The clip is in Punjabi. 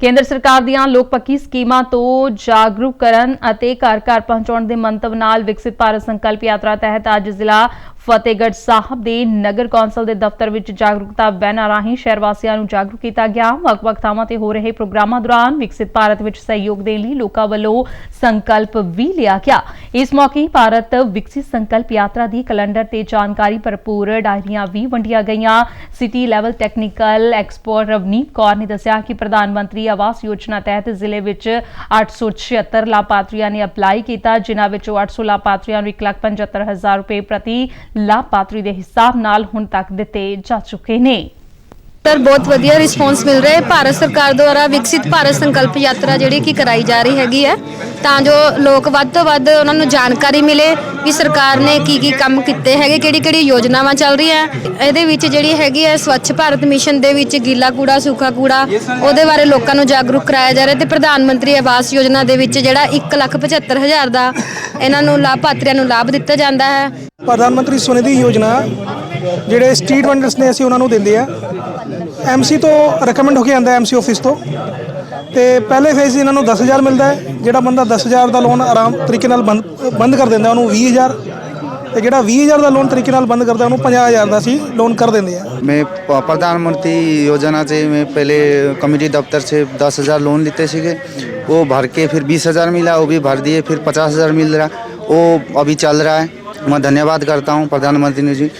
ਕੇਂਦਰ ਸਰਕਾਰ ਦੀਆਂ ਲੋਕ ਪੱਖੀ ਸਕੀਮਾਂ ਤੋਂ ਜਾਗਰੂਕ ਕਰਨ ਅਤੇ ਘਰ ਘਰ ਪਹੁੰਚਾਉਣ ਦੇ ਮੰਤਵ ਨਾਲ ਵਿਕਸਿਤ ਭਾਰਤ ਸੰਕਲਪ ਯਾਤਰਾ ਤਹਿਤ ਅੱਜ ਜ਼ਿਲ੍ਹਾ ਫਤਿਹਗੜ੍ਹ ਸਾਹਿਬ ਦੇ ਨਗਰ ਕੌਂਸਲ ਦੇ ਦਫ਼ਤਰ ਵਿੱਚ ਜਾਗਰੂਕਤਾ ਵੈਨਾਂ ਰਾਹੀਂ ਸ਼ਹਿਰ ਵਾਸੀਆਂ ਨੂੰ ਜਾਗਰੂਕ ਕੀਤਾ ਗਿਆ। ਵੱਖ-ਵੱਖ ਥਾਵਾਂ ਤੇ ਹੋ ਰਹੇ ਪ੍ਰੋਗਰਾਮਾਂ ਦੌਰਾਨ ਵਿਕਸਿਤ ਭਾਰਤ ਵਿੱਚ ਸਹਿਯੋਗ ਦੇਣ ਲਈ ਲੋਕਾਂ ਵੱਲੋਂ ਸੰਕਲਪ ਵੀ ਲਿਆ ਗਿਆ। ਇਸ ਮੌਕੇ ਭਾਰਤ ਵਿਕਸਿਤ ਸੰਕਲਪ ਯਾਤਰਾ ਦੀ ਕੈਲੰਡਰ ਤੇ ਜਾਣਕਾਰੀ ਭਰਪੂਰ ਡਾਇਰੀਆਂ ਵੀ ਵੰਡੀਆਂ ਗਈਆਂ। City level technical expert Ravneet Kaur ਨੇ ਦੱਸਿਆ ਕਿ ਪ੍ਰਧਾਨ ਮੰਤਰੀ ਆਵਾਸ ਯੋਜਨਾ ਤਹਿਤ ਜ਼ਿਲ੍ਹੇ ਵਿੱਚ 876 ਲਾਭਪਾਤਰੀਆਂ ਨੇ ਅਪਲਾਈ ਕੀਤਾ ਜਿਨ੍ਹਾਂ ਵਿੱਚੋਂ 800 ਲਾਭਪਾਤਰੀਆਂ ਨੂੰ 1,75,000 ਰੁਪਏ ਪ੍ਰਤੀ ਲਾਭਪਾਤਰੀ ਦੇ ਹਿਸਾਬ ਨਾਲ ਹੁਣ ਤੱਕ ਦਿੱਤੇ ਜਾ ਚੁੱਕੇ ਨੇ। ਸਰ ਬਹੁਤ ਵਧੀਆ ਰਿਸਪੌਂਸ ਮਿਲ ਰਿਹਾ ਹੈ। ਭਾਰਤ ਸਰਕਾਰ ਦੁਆਰਾ ਵਿਕਸਿਤ ਭਾਰਤ ਸੰਕਲਪ ਯਾਤਰਾ ਜਿਹੜੀ ਕਿ ਕਰਾਈ ਜਾ ਰਹੀ ਹੈਗੀ ਹੈ। ਤਾਂ ਜੋ ਲੋਕ ਵੱਧ ਤੋਂ ਵੱਧ ਉਹਨਾਂ ਨੂੰ ਜਾਣਕਾਰੀ ਮਿਲੇ ਕਿ ਸਰਕਾਰ ਨੇ ਕੀ ਕੀ ਕੰਮ ਕੀਤੇ ਹੈਗੇ ਕਿਹੜੀ ਕਿਹੜੀ ਯੋਜਨਾਵਾਂ ਚੱਲ ਰਹੀਆਂ। ਇਹਦੇ ਵਿੱਚ ਜਿਹੜੀ ਹੈਗੀ ਹੈ ਸਵੱਛ ਭਾਰਤ ਮਿਸ਼ਨ ਦੇ ਵਿੱਚ ਗੀਲਾ ਕੂੜਾ ਸੁੱਕਾ ਕੂੜਾ ਉਹਦੇ ਬਾਰੇ ਲੋਕਾਂ ਨੂੰ ਜਾਗਰੂਕ ਕਰਾਇਆ ਜਾ ਰਿਹਾ ਤੇ ਪ੍ਰਧਾਨ ਮੰਤਰੀ ਆਵਾਸ ਯੋਜਨਾ ਦੇ ਵਿੱਚ ਜਿਹੜਾ 1,75,000 ਦਾ ਇਹਨਾਂ ਨੂੰ ਲਾਭਪਾਤਰੀਆਂ ਨੂੰ ਲਾਭ ਦਿੱਤਾ ਜਾਂਦਾ ਹੈ। ਪ੍ਰਧਾਨ ਮੰਤਰੀ ਸਵਨਿਧੀ ਯੋਜਨਾ ਜਿਹੜੇ ਸਟਰੀਟ ਵੈਂਡਰਸ ਨੇ ਅਸੀਂ ਉਹਨਾਂ ਨੂੰ ਦਿੰਦੇ ਆ। ਐਮਸੀ ਤੋਂ ਰეკਮੈਂਡ ਹੋ ਕੇ ਆਂਦਾ ਐਮਸੀ ਆਫਿਸ ਤੋਂ ਤੇ ਪਹਿਲੇ ਫੇਜ਼ ਇਹਨਾਂ ਨੂੰ 10000 ਮਿਲਦਾ ਹੈ ਜਿਹੜਾ ਬੰਦਾ 10000 ਦਾ ਲੋਨ ਆਰਾਮ ਤਰੀਕੇ ਨਾਲ ਬੰਦ ਕਰ ਦਿੰਦਾ ਉਹਨੂੰ 20000 ਤੇ ਜਿਹੜਾ 20000 ਦਾ ਲੋਨ ਤਰੀਕੇ ਨਾਲ ਬੰਦ ਕਰਦਾ ਉਹਨੂੰ 50000 ਦਾ ਸੀ ਲੋन कर देंगे मैं प्रधानमंत्री योजना से मैं पहले कमेटी दफ्तर से 10000 लोन लेते सीखे वो भर के फिर 20000 मिला वो भी भर दिए फिर 50000 मिल रहा वो अभी चल रहा है मैं धन्यवाद करता हूँ प्रधानमंत्री जी